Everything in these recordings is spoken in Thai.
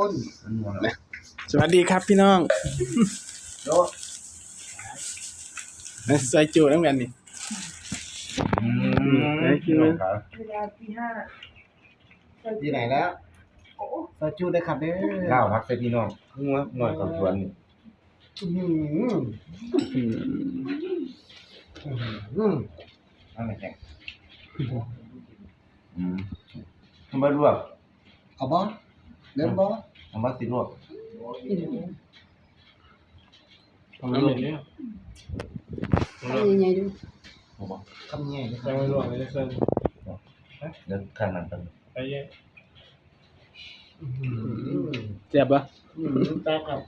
คนมันนัวแล้วสวัสดีครับพี่น้องโดใส่จูน้ำกันนี่อืไหนกินไหมครับเวลาตีห้าที่ไหนแล้วซอยจูได้ครับเด้อเล่าพักใส่พี่น้องหัวหน่อยกับสวนนี่อื้อหืออืมอื้อนั่นแหละแข่งอืมทำไมลวก เอาบ่เริ่มบ่ทำไมสิลวกทำแบบนี้ทำยังไงดูผมบอกคำแย่นะคจะรับไม่รวมเลยเส้นเดี๋ยวข้างนั้นกันไอ้เหี้ยเจ็บปะตาครับ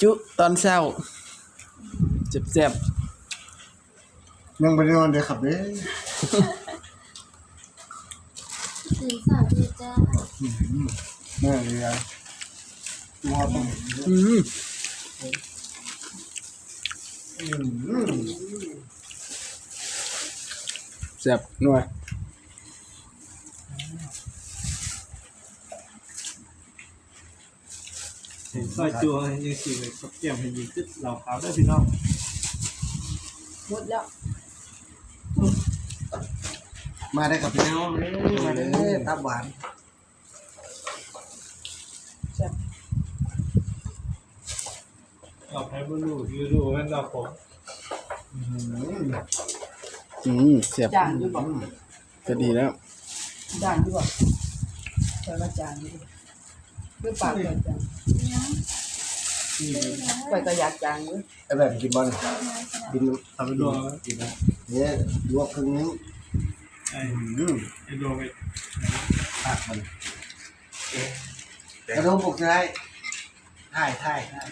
จุตอนเช้าเจ็บเจ็บ ยังบ่ได้นอนเด้อครับเด้อตื่นสายดีจ้าอื้อหือแม่เลยอะงอต้องๆอืมอื้อหือเจ็บหน่วยเห็นซอยจัวยังสี่เลยกับเกี่ยมให้ยิงตึ๊ดเราขาวได้พี่น้องหมดแล้ว มาได้กับพี่น้องเด้อมาเด้อตับหวานเราแพ้บุรูยูรูแม่นเราผมอื้อหืออืมเจ็บจานดูบอกก็ดีแล้วจานดูบอกใส่มาจานดูด้วยปากก่อนจาน ไปก็อยากจานด้วยไอ้แบบกินบอลกินทำไปรวมกินนะเนี่ยลวกครึ่งนึงไอ้อืมไอ้รวมไปผักมันกระโดงปลุกใช่ถ่ายถ่ายถ่าย